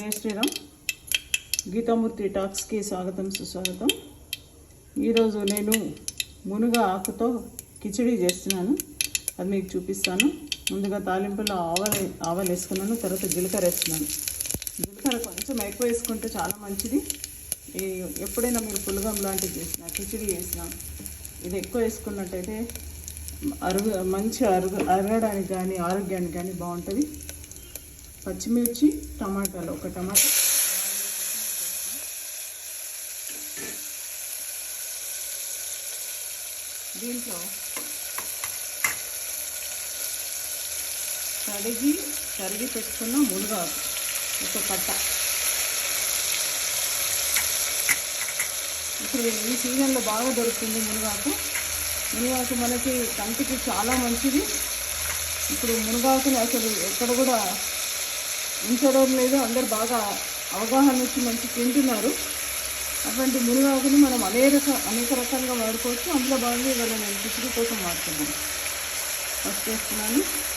జై శ్రీరామ్. గీతామూర్తి టాక్స్కి స్వాగతం సుస్వాగతం. ఈరోజు నేను మునుగ ఆకుతో కిచిడి చేస్తున్నాను. అది మీకు చూపిస్తాను. ముందుగా తాలింపులో ఆవాలు ఆవాలు వేసుకున్నాను తర్వాత జీలకర్ర వేస్తున్నాను జీలకర్ర కొంచెం ఎక్కువ వేసుకుంటే చాలా మంచిది. ఎప్పుడైనా మీరు పులగం లాంటివి చేసిన కిచిడి చేసిన ఇది ఎక్కువ వేసుకున్నట్టయితే అరుగు మంచి అరుగు అరగడానికి కానీ ఆరోగ్యానికి కానీ బాగుంటుంది. పచ్చిమిర్చి టమాటాలు. ఒక టమాటా. దీంట్లో కడిగి కడిగి పెట్టుకున్న మునగాకు. ఒక కట్ట ఇప్పుడు ఈ సీజన్లో బాగా దొరుకుతుంది మునగాకు. మునగాకు మనకి కంటికి చాలా మంచిది. ఇప్పుడు మునగాకుని అసలు ఎక్కడ కూడా ఉంచడం లేదు. అందరు బాగా అవగాహన వచ్చి మంచి తింటున్నారు. అటువంటి మునిగాకుని మనం అనేక రక- అనేక రకాలుగా వాడుకోవచ్చు. అందులో భాగంగా ఇవాళ నేను కోసం వాడుతున్నాను. ఫస్ట్ చేస్తున్నాను.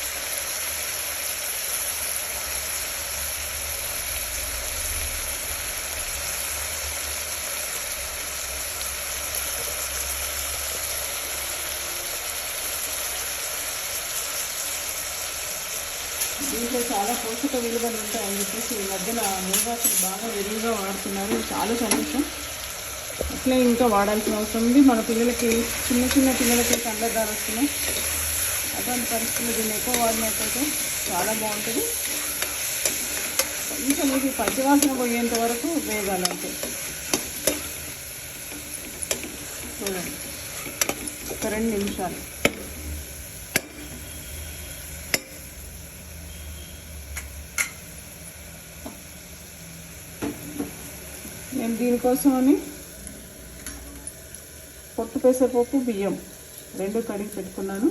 దీంట్లో చాలా పోషక విలువలు ఉంటాయని చెప్పేసి ఈ మధ్యన మునగాకులు బాగా విరివిగా వాడుతున్నారు. చాలా సంతోషం. అట్లే ఇంకా వాడాల్సిన అవసరం ఉంది. మన పిల్లలకి చిన్న చిన్న పిల్లలకి కండదారు వస్తున్నాయి. అటువంటి పరిస్థితులు దీన్ని ఎక్కువ వాడినట్టయితే చాలా బాగుంటుంది. ఇంకా మీకు పచ్చివాసన పోయేంత వరకు వేగాలంటే చూడండి. ఒక రెండు నిమిషాలు. నేను దీనికోసమని? పొట్టు పెసరపప్పు బియ్యం. రెండు కడిగి పెట్టుకున్నాను.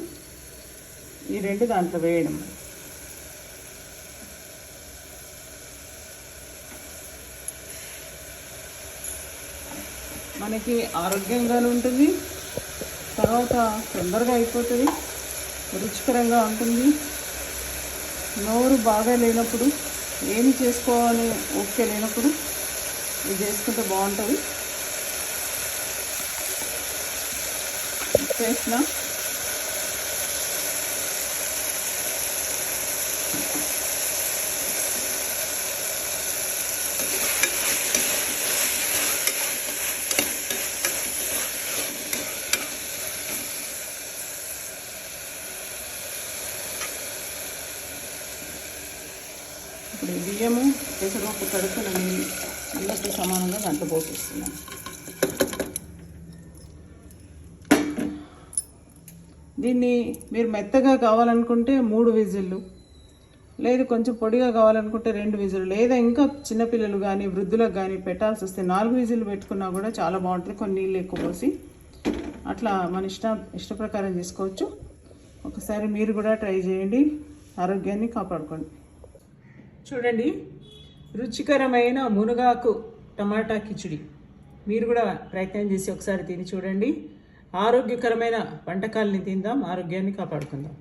ఈ రెండు దాంట్లో వేయడం. మనకి ఆరోగ్యంగానే ఉంటుంది. తర్వాత తొందరగా అయిపోతుంది. రుచికరంగా ఉంటుంది. నోరు బాగా లేనప్పుడు ఏమి చేసుకోవాలి ఓకే లేనప్పుడు ఇది చేసుకుంటే బాగుంటుంది. చేసిన. ఇప్పుడు బియ్యము పెసరపప్పు కడుక్కున్న నీళ్ళు అందరికీ సమానంగా దాంట్లో పోసేస్తున్నాను దీన్ని మీరు మెత్తగా కావాలనుకుంటే మూడు విజిల్లు లేదు కొంచెం పొడిగా కావాలనుకుంటే రెండు విజిల్లు లేదా ఇంకా చిన్నపిల్లలు కానీ వృద్ధులకు కానీ పెట్టాల్సి వస్తే నాలుగు విజిల్లు పెట్టుకున్నా కూడా చాలా బాగుంటుంది. కొన్ని నీళ్ళు ఎక్కువ పోసి అట్లా మన ఇష్ట ఇష్ట ప్రకారం చేసుకోవచ్చు. ఒకసారి మీరు కూడా ట్రై చేయండి. ఆరోగ్యాన్ని కాపాడుకోండి. చూడండి రుచికరమైన మునగాకు టమాటా కిచిడి. మీరు కూడా ప్రయత్నం చేసి ఒకసారి తిని చూడండి. ఆరోగ్యకరమైన వంటకాలని తిందాం ఆరోగ్యాన్ని కాపాడుకుందాం.